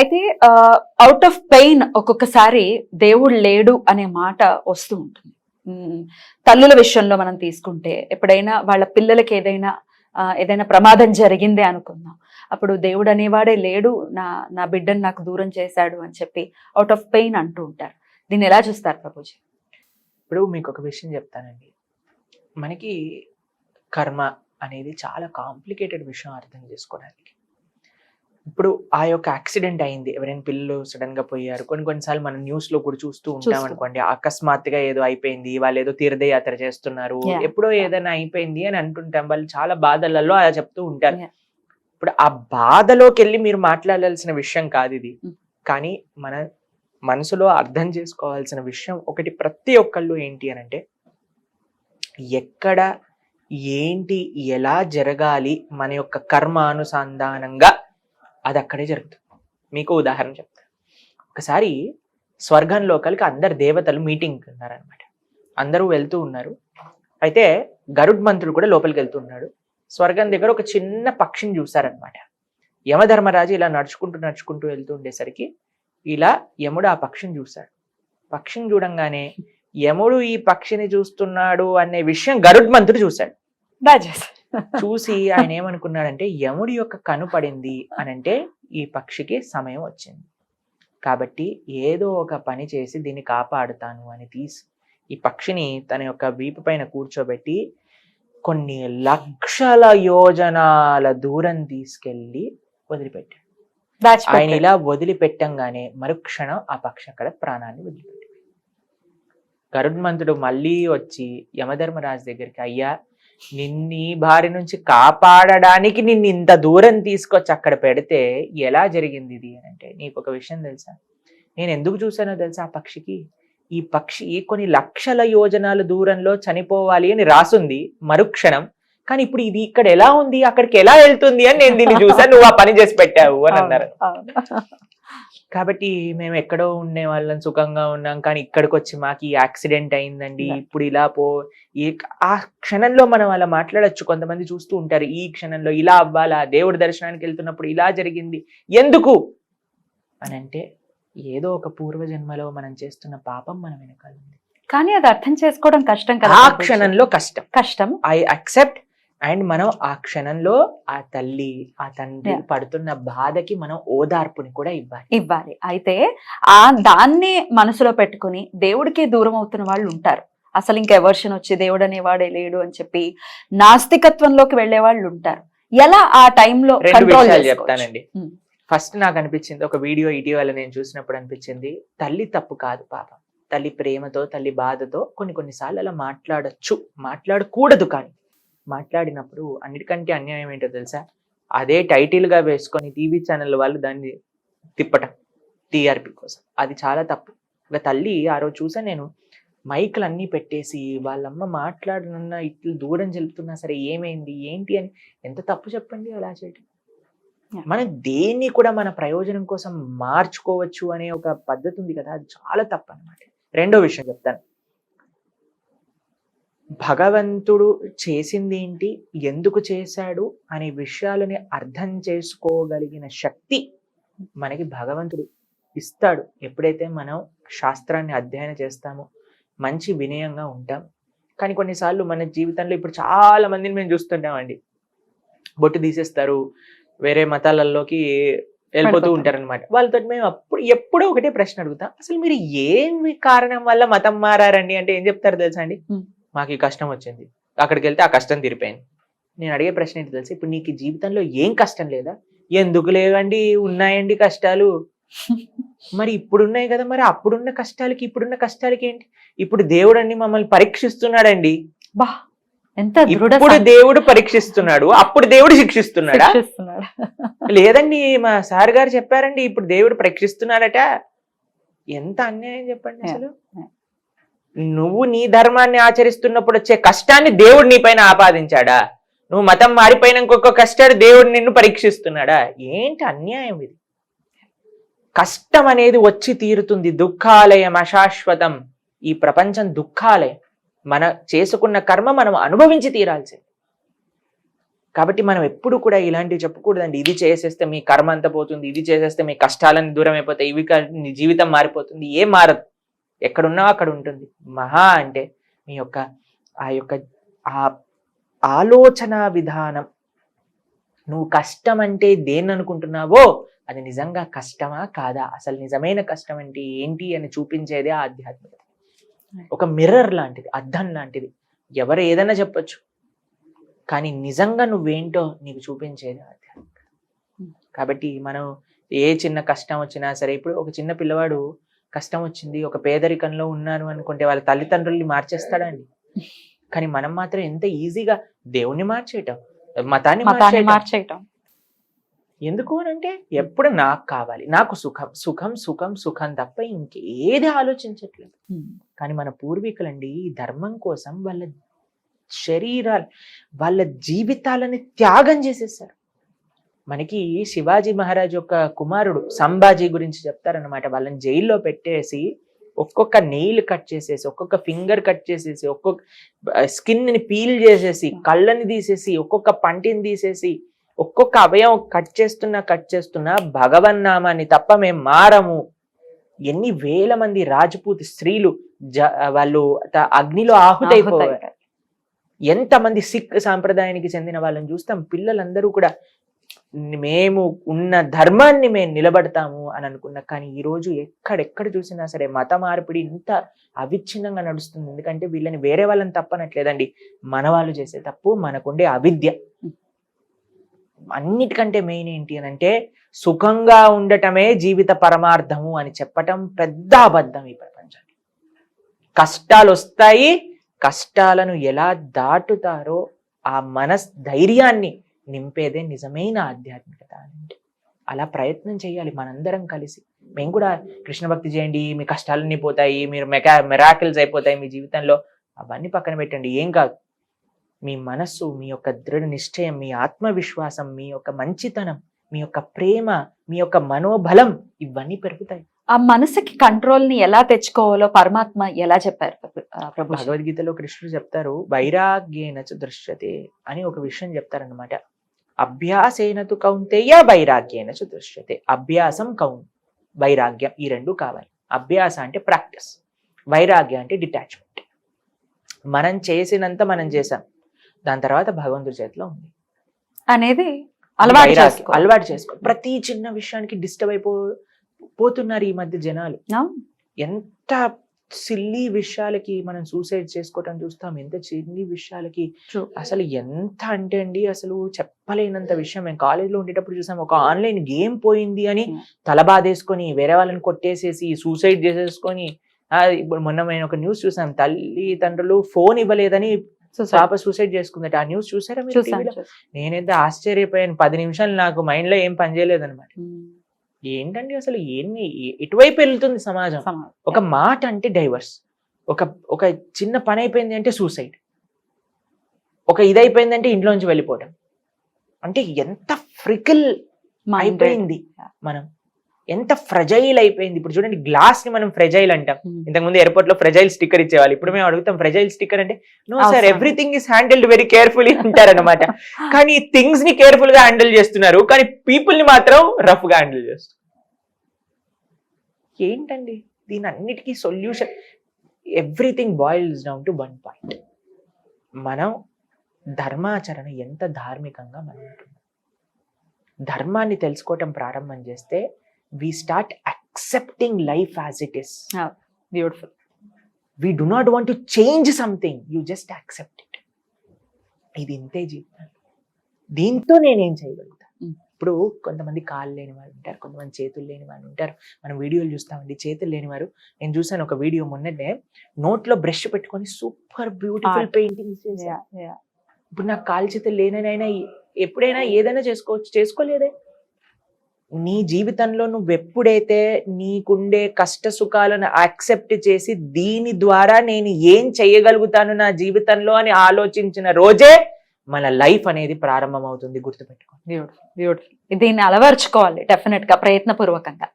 అయితే out of pain ఒక్కొక్కసారి దేవుడు లేడు అనే మాట వస్తూ ఉంటుంది. తల్లుల విషయంలో మనం తీసుకుంటే ఎప్పుడైనా వాళ్ళ పిల్లలకి ఏదైనా ఏదైనా ప్రమాదం జరిగిందే అనుకుందాం. అప్పుడు దేవుడు అనేవాడే లేడు నా నా బిడ్డను నాకు దూరం చేశాడు అని చెప్పి అవుట్ ఆఫ్ పెయిన్ అంటూ ఉంటారు. దీన్ని ఎలా చూస్తారు ప్రభుజీ? ఇప్పుడు మీకు ఒక విషయం చెప్తానండి. మనకి కర్మ అనేది చాలా కాంప్లికేటెడ్ విషయం అర్థం చేసుకోవడానికి. ఇప్పుడు ఆ యొక్క యాక్సిడెంట్ అయింది ఎవరైనా పిల్లలు సడన్గా పోయారు కొన్ని కొన్నిసార్లు మనం న్యూస్లో కూడా చూస్తూ ఉంటాం. అనుకోండి అకస్మాత్తుగా ఏదో అయిపోయింది వాళ్ళు ఏదో తీర్థయాత్ర చేస్తున్నారు. ఎప్పుడో ఏదైనా అయిపోయింది అని అంటుంటాం వాళ్ళు చాలా బాధలలో అలా చెప్తూ ఉంటారు. ఇప్పుడు ఆ బాధలోకి వెళ్ళి మీరు మాట్లాడాల్సిన విషయం కాదు ఇది Mm. కానీ మన మనసులో అర్థం చేసుకోవాల్సిన విషయం ఒకటి ప్రతి ఒక్కళ్ళు ఏంటి అని అంటే ఎక్కడ ఏంటి ఎలా జరగాలి మన యొక్క కర్మ అనుసంధానంగా అది అక్కడే జరుగుతుంది. మీకు ఉదాహరణ చెప్తాను ఒకసారి స్వర్గం లోకల్కి అందరు దేవతలు మీటింగ్ ఉన్నారనమాట అందరూ వెళ్తూ ఉన్నారు. అయితే గరుడ్ మంత్రుడు కూడా లోపలికి వెళ్తున్నాడు స్వర్గం దగ్గర ఒక చిన్న పక్షిని చూశారనమాట యమధర్మరాజు ఇలా నడుచుకుంటూ నడుచుకుంటూ వెళ్తూ ఉండేసరికి ఇలా యముడు ఆ పక్షిని చూశాడు. పక్షిని చూడంగానే యముడు ఈ పక్షిని చూస్తున్నాడు అనే విషయం గరుడ్ మంత్రుడు చూశాడు. చూసి ఆయన ఏమనుకున్నాడంటే యముడి యొక్క కను పడింది అని అంటే ఈ పక్షికి సమయం వచ్చింది. కాబట్టి ఏదో ఒక పని చేసి దీన్ని కాపాడుతాను అని తీసి ఈ పక్షిని తన యొక్క వీపు పైన కూర్చోబెట్టి కొన్ని లక్షల యోజనాల దూరం తీసుకెళ్ళి వదిలిపెట్టాడు. ఆయన ఇలా వదిలిపెట్టంగానే మరుక్షణం ఆ పక్షి అక్కడ ప్రాణాన్ని వదిలిపెట్టింది. గరుడ్మంతుడు మళ్ళీ వచ్చి యమధర్మరాజు దగ్గరికి అయ్యా నిన్ని బారి నుంచి కాపాడడానికి నిన్ను ఇంత దూరం తీసుకొచ్చి అక్కడ పెడితే ఎలా జరిగింది ఇది అని అంటే నీకు ఒక విషయం తెలుసా? నేను ఎందుకు చూసానో తెలుసా ఆ పక్షికి? ఈ పక్షి కొన్ని లక్షల యోజనాల దూరంలో చనిపోవాలి అని రాసుంది మరుక్షణం. కానీ ఇప్పుడు ఇది ఇక్కడ ఎలా ఉంది? అక్కడికి ఎలా వెళ్తుంది అని నేను దీన్ని చూసాను నువ్వు ఆ పని చేసి పెట్టావు అని అన్నారు. కాబట్టి మేము ఎక్కడో ఉండే వాళ్ళం సుఖంగా ఉన్నాం. కానీ ఇక్కడికి వచ్చి మాకు ఈ యాక్సిడెంట్ అయిందండి. ఇప్పుడు ఇలా పో ఈ ఆ క్షణంలో మనం అలా మాట్లాడొచ్చు. కొంతమంది చూస్తూ ఉంటారు ఈ క్షణంలో ఇలా అవ్వాలా? దేవుడి దర్శనానికి వెళ్తున్నప్పుడు ఇలా జరిగింది. ఎందుకు? అని అంటే ఏదో ఒక పూర్వజన్మలో మనం చేస్తున్న పాపం మన వెనకాల ఉంది. కానీ అది అర్థం చేసుకోవడం కష్టం కదా ఆ. క్షణంలో కష్టం. కష్టం. ఐ అక్సెప్ట్ అండ్ మనం ఆ క్షణంలో ఆ తల్లి ఆ తండ్రి. పడుతున్న బాధకి మనం ఓదార్పుని కూడా ఇవ్వాలి. ఇవ్వాలి. అయితే ఆ దాన్నే మనసులో పెట్టుకుని దేవుడికి దూరం అవుతున్న వాళ్ళు ఉంటారు. అసలు ఇంకా ఎవర్షన్ వచ్చి దేవుడు అనేవాడే లేడు అని చెప్పి నాస్తికత్వంలోకి వెళ్ళే వాళ్ళు ఉంటారు. ఎలా ఆ టైంలో కంట్రోల్ చెప్తానండి. ఫస్ట్ నాకు అనిపించింది ఒక వీడియో ఇటీవల నేను చూసినప్పుడు అనిపించింది తల్లి తప్పు కాదు పాపం. తల్లి ప్రేమతో తల్లి బాధతో కొన్ని కొన్నిసార్లు అలా మాట్లాడొచ్చు. మాట్లాడకూడదు కానీ. మాట్లాడినప్పుడు అన్నిటికంటే అన్యాయం ఏంటో తెలుసా? అదే టైటిల్గా వేసుకొని టీవీ ఛానల్ వాళ్ళు దాన్ని తిప్పటం టీఆర్పీ కోసం. అది చాలా తప్పు. ఒక తల్లి ఆ రోజు చూసా నేను మైకులు అన్నీ పెట్టేసి వాళ్ళమ్మ మాట్లాడనున్న ఇట్లు దూరం చెల్పుతున్నా సరే ఏమైంది ఏంటి అని ఎంత తప్పు చెప్పండి అలా చేయటం. మనం దేన్ని కూడా మన ప్రయోజనం కోసం మార్చుకోవచ్చు అనే ఒక పద్ధతి ఉంది కదా అది చాలా తప్పు అనమాట రెండో విషయం చెప్తాను. భగవంతుడు చేసింది ఏంటి ఎందుకు చేశాడు? అనే విషయాలని అర్థం చేసుకోగలిగిన శక్తి మనకి భగవంతుడు ఇస్తాడు. ఎప్పుడైతే మనం శాస్త్రాన్ని అధ్యయనం చేస్తామో మంచి వినయంగా ఉంటాం. కానీ కొన్నిసార్లు మన జీవితంలో ఇప్పుడు చాలా మందిని మేము చూస్తుంటామండి. బొట్టు తీసేస్తారు వేరే మతాలలోకి వెళ్ళిపోతూ వెళ్ళిపోతారు. ఉంటారు అనమాట వాళ్ళతో మేము అప్పుడు ఎప్పుడో ఒకటే ప్రశ్న అడుగుతాం. అసలు మీరు ఏమి కారణం వల్ల మతం మారారండి? అంటే ఏం చెప్తారు తెలుసా అండి. మాకు ఈ కష్టం వచ్చింది. అక్కడికి వెళ్తే ఆ కష్టం తీరిపోయింది. నేను అడిగే ప్రశ్న ఏంటి తెలుసా? ఇప్పుడు నీకు జీవితంలో ఏం కష్టం లేదా? ఎందుకు లేవండి? ఉన్నాయండి కష్టాలు. మరి ఇప్పుడు ఉన్నాయి కదా మరి అప్పుడున్న కష్టాలకి ఇప్పుడున్న కష్టాలకి ఏంటి? ఇప్పుడు దేవుడు అండి మమ్మల్ని పరీక్షిస్తున్నాడండి. బా ఎంత ఇప్పుడు దేవుడు పరీక్షిస్తున్నాడు. అప్పుడు దేవుడు శిక్షిస్తున్నాడా. లేదండి మా సార్ గారు చెప్పారండి ఇప్పుడు దేవుడు పరీక్షిస్తున్నాడట. ఎంత అన్యాయం చెప్పండి. అసలు. నువ్వు నీ ధర్మాన్ని ఆచరిస్తున్నప్పుడు వచ్చే కష్టాన్ని దేవుడు నీ పైన ఆపాదించాడా? నువ్వు మతం మారిపోయిన ఇంకొక కష్టాడు దేవుడు నిన్ను పరీక్షిస్తున్నాడా? ఏంటి అన్యాయం ఇది? కష్టం అనేది వచ్చి తీరుతుంది. దుఃఖాలయం అశాశ్వతం. ఈ ప్రపంచం దుఃఖాలయం. మన చేసుకున్న కర్మ మనం అనుభవించి తీరాల్సింది. కాబట్టి మనం ఎప్పుడు కూడా ఇలాంటివి చెప్పకూడదండి. ఇది చేసేస్తే మీ కర్మ అంతా పోతుంది ఇది చేసేస్తే మీ కష్టాలని దూరం అయిపోతాయి ఇవి నీ జీవితం మారిపోతుంది. ఏం మారదు. ఎక్కడున్నా అక్కడ ఉంటుంది మహా అంటే మీ యొక్క ఆ యొక్క ఆ ఆలోచన విధానం. నువ్వు కష్టం అంటే దేన్ని అనుకుంటున్నావో అది నిజంగా కష్టమా కాదా? అసలు నిజమైన కష్టం అంటే ఏంటి అని చూపించేదే ఆధ్యాత్మికత. ఒక మిర్రర్ లాంటిది అద్దం లాంటిది. ఎవరు ఏదైనా చెప్పొచ్చు. కానీ నిజంగా నువ్వేంటో నీకు చూపించేది ఆధ్యాత్మికత. కాబట్టి మనం ఏ చిన్న కష్టం వచ్చినా సరే ఇప్పుడు ఒక చిన్న పిల్లవాడు కష్టం వచ్చింది ఒక పేదరికంలో ఉన్నాను అనుకుంటే వాళ్ళ తల్లిదండ్రుల్ని మార్చేస్తాడండి. కానీ మనం మాత్రం ఎంత ఈజీగా దేవుణ్ణి మార్చేయటం మతాన్ని మార్చేయటం. ఎందుకు అని అంటే ఎప్పుడు నాకు కావాలి నాకు సుఖం సుఖం సుఖం సుఖం తప్ప ఇంకేది ఆలోచించట్లేదు. కానీ మన పూర్వీకులండి ఈ ధర్మం కోసం వాళ్ళ శరీరాలు వాళ్ళ జీవితాలని త్యాగం చేసేసారు. మనకి శివాజీ మహారాజ్ యొక్క కుమారుడు సంభాజీ గురించి చెప్తారనమాట వాళ్ళని జైల్లో పెట్టేసి ఒక్కొక్క నెయిల్ కట్ చేసేసి ఒక్కొక్క ఫింగర్ కట్ చేసేసి ఒక్కొక్క స్కిన్ని పీల్ చేసేసి కళ్ళని తీసేసి ఒక్కొక్క పంటిని తీసేసి ఒక్కొక్క అవయవం కట్ చేస్తున్నా కట్ చేస్తున్నా భగవన్నామాన్ని తప్ప మేము మారము. ఎన్ని వేల మంది రాజపూతి స్త్రీలు జ వాళ్ళు అగ్నిలో ఆహుతైపోయారు. ఎంతమంది సిక్ సాంప్రదాయానికి చెందిన వాళ్ళని చూస్తాం. పిల్లలందరూ కూడా మేము ఉన్న ధర్మాన్ని మేము నిలబడతాము అని అనుకున్న కానీ ఈ రోజు ఎక్కడెక్కడ చూసినా సరే మత మార్పిడి ఇంత అవిచ్ఛిన్నంగా నడుస్తుంది. ఎందుకంటే వీళ్ళని వేరే వాళ్ళని తప్పనట్లేదండి. మన వాళ్ళు చేసే తప్పు మనకుండే అవిద్య. అన్నిటికంటే మెయిన్ ఏంటి అని అంటే సుఖంగా ఉండటమే జీవిత పరమార్థము అని చెప్పటం పెద్ద అబద్ధం ఈ ప్రపంచానికి కష్టాలు వస్తాయి కష్టాలను ఎలా దాటుతారో ఆ మనస్ ధైర్యాన్ని నింపేదే నిజమైన ఆధ్యాత్మికత అంటే అలా ప్రయత్నం చేయాలి మనందరం కలిసి. మేము కూడా కృష్ణ భక్తి చేయండి మీ కష్టాలన్నీ పోతాయి మీరు మెకా మెరాకిల్స్ అయిపోతాయి మీ జీవితంలో. అవన్నీ పక్కన పెట్టండి. ఏం కాదు. మీ మనస్సు మీ యొక్క దృఢ నిశ్చయం మీ ఆత్మవిశ్వాసం మీ యొక్క మంచితనం మీ యొక్క ప్రేమ మీ యొక్క మనోబలం ఇవన్నీ పెరుగుతాయి. ఆ మనసుకి కంట్రోల్ని ఎలా తెచ్చుకోవాలో పరమాత్మ ఎలా చెప్పారు భగవద్గీతలో కృష్ణుడు చెప్తారు వైరాగ్యేన దృశ్యతే అని ఒక విషయం చెప్తారనమాట అభ్యాసేన తు కౌంతేయ వైరాగ్యేన చ దృశ్యతే. అభ్యాసం కౌన్ వైరాగ్యం ఈ రెండు కావాలి. అభ్యాస అంటే ప్రాక్టీస్. వైరాగ్యం అంటే డిటాచ్మెంట్. మనం చేసినంత మనం చేసాం దాని తర్వాత భగవంతుడి చేతిలో ఉంది. అనేది అలవాటు అలవాటు చేసుకో ప్రతి చిన్న విషయానికి డిస్టర్బ్ అయిపో పోతున్నారు ఈ మధ్య జనాలు. ఎంత సిల్లీ విషయాలకి మనం సూసైడ్ చేసుకోవటం చూస్తాం. ఎంత చిన్ని విషయాలకి. అసలు ఎంత అంటే అండి అసలు చెప్పలేనంత విషయం. మేము కాలేజ్లో ఉండేటప్పుడు చూసాం ఒక ఆన్లైన్ గేమ్ పోయింది అని Yeah. తల బాధేసుకొని వేరే వాళ్ళని కొట్టేసేసి సూసైడ్ చేసేసుకొని ఇప్పుడు మొన్న నేను ఒక న్యూస్ చూసాం. తల్లి తండ్రులు ఫోన్ ఇవ్వలేదని పాప సూసైడ్ చేసుకుందట. ఆ న్యూస్ చూసారా మీరు? నేనైతే ఆశ్చర్యపోయాను. పది నిమిషాలు నాకు మైండ్లో ఏం పనిచేయలేదు అనమాట ఏంటండి అసలు ఎ- ఎటువైపు వెళ్తుంది సమాజం. ఒక మాట అంటే డైవర్స్. ఒక ఒక చిన్న పని అయిపోయింది అంటే సూసైడ్. ఒక ఇది అయిపోయింది అంటే ఇంట్లోంచి వెళ్ళిపోవడం అంటే ఎంత ఫ్రికల్ అయిపోయింది మనం. ఎంత ఫ్రెజైల్ అయిపోయింది. ఇప్పుడు చూడండి గ్లాస్ని మనం ఫ్రెజైల్ అంటాం. ఇంతకుముందు ఎయిర్పోర్ట్లో ఫ్రెజైల్ స్టిక్కర్ ఇచ్చేవాళ్ళు. ఇప్పుడు మేము అడుగుతాం ఫ్రెజైల్ స్టిక్కర్ అంటే? No sir. Everything is handled very carefully అంటారనమాట కానీ థింగ్స్ని కేర్ఫుల్గా హ్యాండిల్ చేస్తున్నారు. కానీ పీపుల్ని మాత్రం రఫ్గా హ్యాండిల్ చేస్తున్నారు. ఏంటండి? దీని అన్నిటికీ solution everything boils down to one point మనం ధర్మాచరణ ఎంత ధార్మికంగా మనం ధర్మాన్ని తెలుసుకోవటం ప్రారంభం చేస్తే we start accepting life as it is beautiful we do not want to change something you just accept it ఇది ఇంతే జీవితం. దీంతో నేనేం చేయగలుగుతా. ఇప్పుడు కొంతమంది కాళ్ళు లేని వారు ఉంటారు కొంతమంది చేతులు లేని వారు ఉంటారు. మనం వీడియోలు చూస్తామండి చేతులు లేని వారు. నేను చూసాను ఒక వీడియో మొన్ననే నోట్లో బ్రష్ పెట్టుకొని సూపర్ బ్యూటిఫుల్ Art. పెయింటింగ్స్ ఇప్పుడు నాకు కాలు చేతులు లేనైనా ఎప్పుడైనా ఏదైనా చేసుకోవచ్చు చేసుకోలేదే. నీ జీవితంలో నువ్వు ఎప్పుడైతే నీకుండే కష్ట సుఖాలను యాక్సెప్ట్ చేసి దీని ద్వారా నేను ఏం చేయగలుగుతాను నా జీవితంలో అని ఆలోచించిన రోజే మన లైఫ్ అనేది ప్రారంభమవుతుంది. గుర్తుపెట్టుకోండి బ్యూటిఫుల్ బ్యూటిఫుల్ దీన్ని అలవర్చుకోవాలి డెఫినెట్గా ప్రయత్నపూర్వకంగా.